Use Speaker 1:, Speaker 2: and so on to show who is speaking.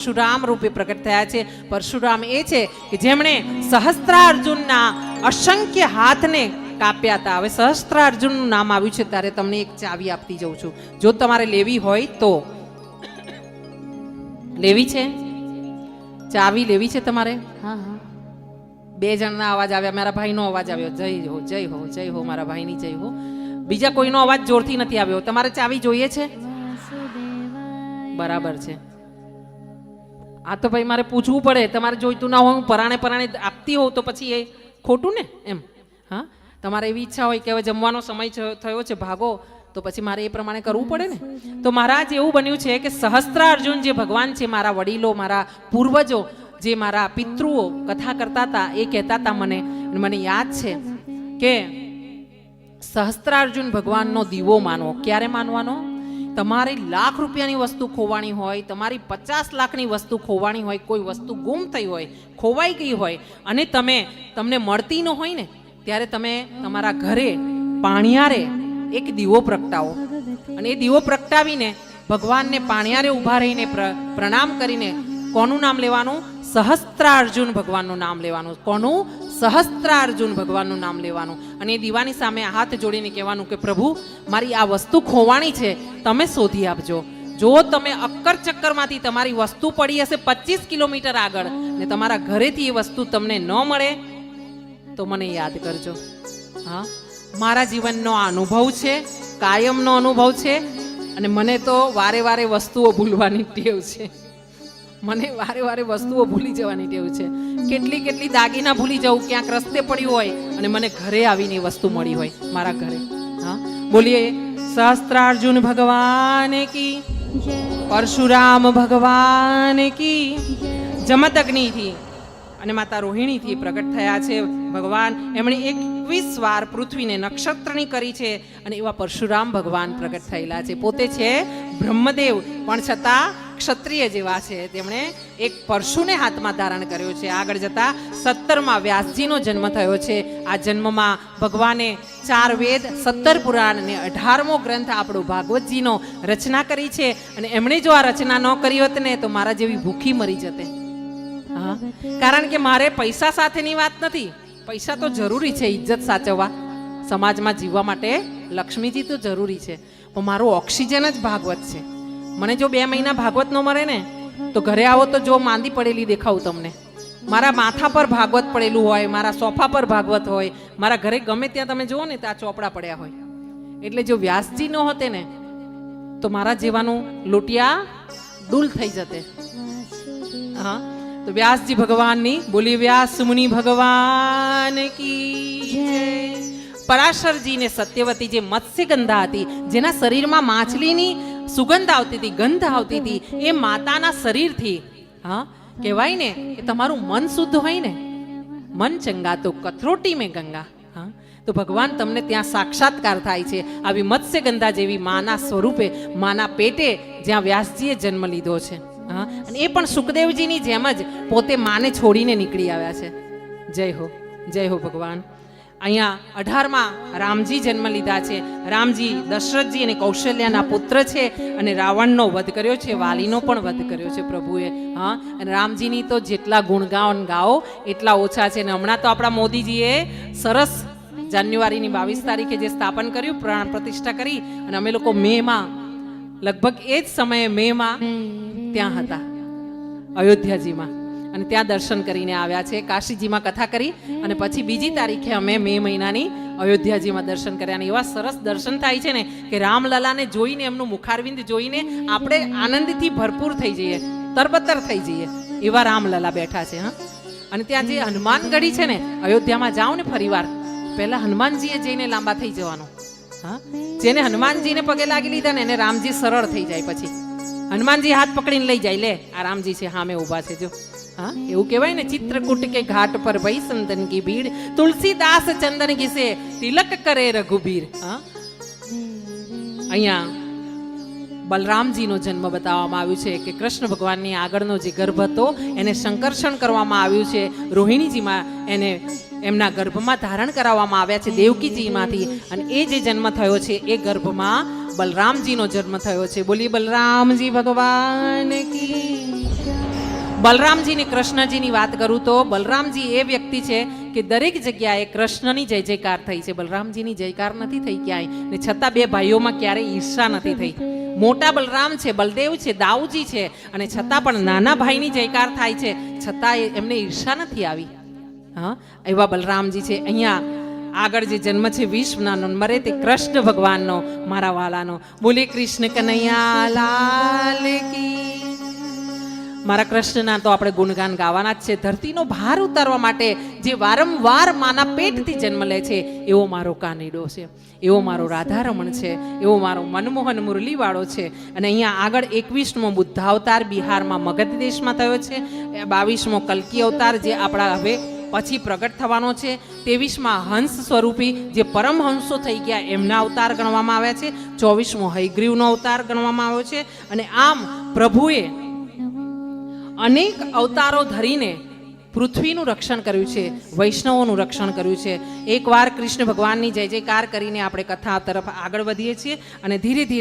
Speaker 1: પરશુરામ રૂપે પ્રગટ થયા છે. પરશુરામ એ છે કે જેમણે સહસ્ત્રાર્જુનના અસંખ્ય હાથને કાપ્યા હતા. હવે સહસ્ત્રાર્જુનનું નામ આવ્યું છે ત્યારે તમને એક ચાવી આપતી જઉં છું. જો તમારે લેવી હોય તો. લેવી છે? ચાવી લેવી છે તમારે? હા હા. બે જણના અવાજ આવ્યા. મારા ભાઈનો અવાજ આવ્યો. જય હો જય હો જય હો મારા ભાઈની જય હો. બીજા કોઈનો અવાજ જોરથી નથી આવ્યો. તમારે ચાવી જોઈએ છે? બરાબર છે. આ તો ભાઈ મારે પૂછવું પડે. તમારે જોઈતું ના હોય, હું પરાણે પરાણે આપતી હોઉં તો પછી એ ખોટું ને એમ? હા? તમારે એવી ઈચ્છા હોય કે હવે જમવાનો સમય થયો છે, ભાગો, તો પછી મારે એ પ્રમાણે કરવું પડે ને? તો મહારાજ, એવું બન્યું છે કે સહસ્ત્રાર્જુન જે ભગવાન છે, મારા વડીલો, મારા પૂર્વજો, જે મારા પિતૃઓ કથા કરતા હતા, એ કહેતા હતા મને. મને યાદ છે કે સહસ્ત્રાર્જુન ભગવાનનો દીવો માનો. ક્યારે માનવાનો? તમારી લાખ રૂપિયાની વસ્તુ ખોવાણી હોય, તમારી પચાસ લાખની વસ્તુ ખોવાણી હોય, કોઈ વસ્તુ ગુમ થઈ હોય, ખોવાઈ ગઈ હોય, અને તમે, તમને મળતી ન હોય ને, ત્યારે તમે તમારા ઘરે પાણિયારે એક દીવો પ્રગટાવો. અને એ દીવો પ્રગટાવીને ભગવાનને પાણિયારે ઊભા રહીને પ્ર- પ્રણામ કરીને કોનું નામ લેવાનું? સહસ્ત્રાર્જુન ભગવાનનું નામ લેવાનું. કોનું? સહસ્ત્રાર્જુન ભગવાનનું નામ લેવાનું. અને એ દીવાની સામે હાથ જોડીને કહેવાનું કે, પ્રભુ, મારી આ વસ્તુ ખોવાણી છે. તમે શોધી આપજો. જો તમે અક્કર ચક્કરમાંથી તમારી વસ્તુ પડી હશે પચીસ કિલોમીટર આગળ ને તમારા ઘરેથી એ વસ્તુ તમને ન મળે, તો મને યાદ કરજો. હા? મારા જીવનનો અનુભવ છે, કાયમનો અનુભવ છે, અને મને તો વારે વારે વસ્તુઓ ભૂલવાની ટેવ છે. મને વારે વારે વસ્તુઓ ભૂલી જવાની ટેવ છે. કેટલી કેટલી દાગીના ભૂલી જવું ક્યાંક રસ્તે પડ્યું હોય અને મને ઘરે આવીને એ વસ્તુ મળી હોય, મારા ઘરે. હા? બોલીએ, સહસ્ત્રાર્જુન ભગવાન કી, પરશુરામ ભગવાન કી, જમતગ્નિથી અને માતા રોહિણીથી પ્રગટ થયા છે ભગવાન. એમણે એકવીસ વાર પૃથ્વીને નક્ષત્રની કરી છે અને એવા પરશુરામ ભગવાન પ્રગટ થયેલા છે. પોતે છે બ્રહ્મદેવ, પણ છતાં ક્ષત્રિય જેવા છે. તેમણે એક પરશુને હાથમાં ધારણ કર્યો છે. આગળ જતા સત્તરમાં વ્યાસજીનો જન્મ થયો છે. આ જન્મમાં ભગવાને ચાર વેદ, સત્તર પુરાણ અને અઢારમો ગ્રંથ આપણો ભાગવતજીનો રચના કરી છે. અને એમણે જો આ રચના ન કરી હોત ને તો મારા જેવી ભૂખી મરી જતે. હા? કારણ કે મારે પૈસા સાથેની વાત નથી. પૈસા તો જરૂરી છે ઇજ્જત સાચવવા. સમાજમાં જીવવા માટે લક્ષ્મીજી તો જરૂરી છે. પણ મારું ઓક્સિજન જ ભાગવત છે. મને જો બે મહિના ભાગવત ન મળે ને, તો ઘરે આવો તો જો માંદી પડેલી દેખાવું તમને. મારા માથા પર ભાગવત પડેલું હોય, મારા સોફા પર ભાગવત હોય, મારા ઘરે ગમે ત્યાં તમે જુઓ ને, ત્યાં ચોપડા પડ્યા હોય. એટલે જો વ્યાસજી ન હોતે ને, તો મારા જેવાનું લોટિયા ડૂલ થઈ જતે. હા, તો વ્યાસજી ભગવાનની, બોલી, વ્યાસ મુનિ ભગવાન કી પરાશરજીને સત્યવતી જે મત્સ્યગંધા હતી, જેના શરીરમાં માછલીની સુગંધ આવતી હતી, ગંધ આવતી હતી. એ માતાના શરીરથી, હા, કહેવાય ને કે તમારું મન શુદ્ધ હોય ને. મન ચંગા તો કથરોટી મેં ગંગા, હા. તો ભગવાન તમને ત્યાં સાક્ષાત્કાર થાય છે. આવી મત્સ્યગંધા જેવી માના સ્વરૂપે, માના પેટે જ્યાં વ્યાસજીએ જન્મ લીધો છે, હા. અને એ પણ સુખદેવજીની જેમ જ પોતે માને છોડીને નીકળી આવ્યા છે. જય હો જય હો ભગવાન. અહીંયા અઢારમાં રામજી જન્મ લીધા છે. રામજી દશરથજી અને કૌશલ્યાના પુત્ર છે અને રાવણનો વધ કર્યો છે વાલીનો પણ વધ કર્યો છે પ્રભુએ. હા અને રામજીની તો જેટલા ગુણગાન ગાઓ એટલા ઓછા છે. અને હમણાં તો આપણા મોદીજીએ સરસ જાન્યુઆરીની બાવીસ તારીખે જે સ્થાપન કર્યું પ્રાણ પ્રતિષ્ઠા કરી અને અમે લોકો મેમાં લગભગ એ જ સમયે મેમાં ત્યાં હતા. અયોધ્યાજીમાં. અને ત્યાં દર્શન કરીને આવ્યા છે. કાશીજીમાં કથા કરી અને પછી બીજી તારીખે અમે મે મહિનાની અયોધ્યાજીમાં દર્શન કર્યા. અને એવા સરસ દર્શન થાય છે ને કે રામલલાને જોઈને, એમનું મુખારવિંદ જોઈને આપણે આનંદથી ભરપૂર થઈ જઈએ, તરબતર થઈ જઈએ એવા રામલલા બેઠા છે, હા. અને ત્યાં જે હનુમાનગઢી છે ને, અયોધ્યામાં જાઓ ને ફરીવાર, પહેલા હનુમાનજીએ જઈને લાંબા થઈ જવાનું, હા. જેને હનુમાનજીને પગે લાગી લીધા ને, એને રામજી સરળ થઈ જાય પછી. હનુમાનજી હાથ પકડીને લઈ જાય, લે, આ રામજી છે સામે ઊભા છે, જો. એવું કહેવાય ને ચિત્રકૂટ કે ઘાટ પર ભઈ સંતન કી ભીડ, તુલસીદાસ ચંદન ઘીસે તિલક કરે રઘુબીર. હા અહીંયા બલરામજીનો જન્મ બતાવવામાં આવ્યું છે કે કૃષ્ણ ભગવાનની આગળનો જે ગર્ભ હતો, એને સંકર્ષણ કરવામાં આવ્યું છે. રોહિણીજીમાં એને એમના ગર્ભમાં ધારણ કરાવવામાં આવ્યા છે દેવકીજીમાંથી. અને એ જે જન્મ થયો છે, એ ગર્ભમાં બલરામજીનો જન્મ થયો છે. બોલી બલરામજી ભગવાન કી બલરામજી ને કૃષ્ણજીની વાત કરું તો બલરામજી એ વ્યક્તિ છે કે દરેક જગ્યાએ કૃષ્ણની જય જયકાર થઈ છે. બલરામજીની જયકાર નથી થઈ ક્યાંય ને છતાં બે ભાઈઓમાં ક્યારેય ઈર્ષા નથી થઈ. મોટા બલરામ છે, બલદેવ છે, દાઉજી છે અને છતાં પણ નાના ભાઈની જયકાર થાય છે. છતાં એમને ઈર્ષા નથી આવી. હા, એવા બલરામજી છે. અહીંયા આગળ જે જન્મ છે વિશ્વના નંબરે તે કૃષ્ણ ભગવાનનો, મારા વાલાનો. બોલે કૃષ્ણ કનૈયા, લાલ કી મારા કૃષ્ણના તો આપણે ગુણગાન ગાવાના જ છે. ધરતીનો ભાર ઉતારવા માટે જે વારંવાર માના પેટથી જન્મ લે છે, એવો મારો કાનીડો છે. એવો મારો રાધારમણ છે. એવો મારો મનમોહન મુરલીવાળો છે. અને અહીંયા આગળ એકવીસમો બુદ્ધાવતાર બિહારમાં મગધ દેશમાં થયો છે. બાવીસમો કલ્કી અવતાર જે આપણા હવે પછી પ્રગટ થવાનો છે. ત્રેવીસમાં હંસ સ્વરૂપી જે પરમહંસો થઈ ગયા એમના અવતાર ગણવામાં આવ્યા છે. ચોવીસમો હયગ્રીવનો અવતાર ગણવામાં આવ્યો છે. અને આમ પ્રભુએ અનેક અવતારો ધરીને પૃથ્વીનું રક્ષણ કર્યું છે, વૈષ્ણવોનું રક્ષણ કર્યું છે. એકવાર કૃષ્ણ ભગવાનની જય જયકાર કરીને આપણે કથા તરફ આગળ વધીએ છીએ અને ધીરે ધીરે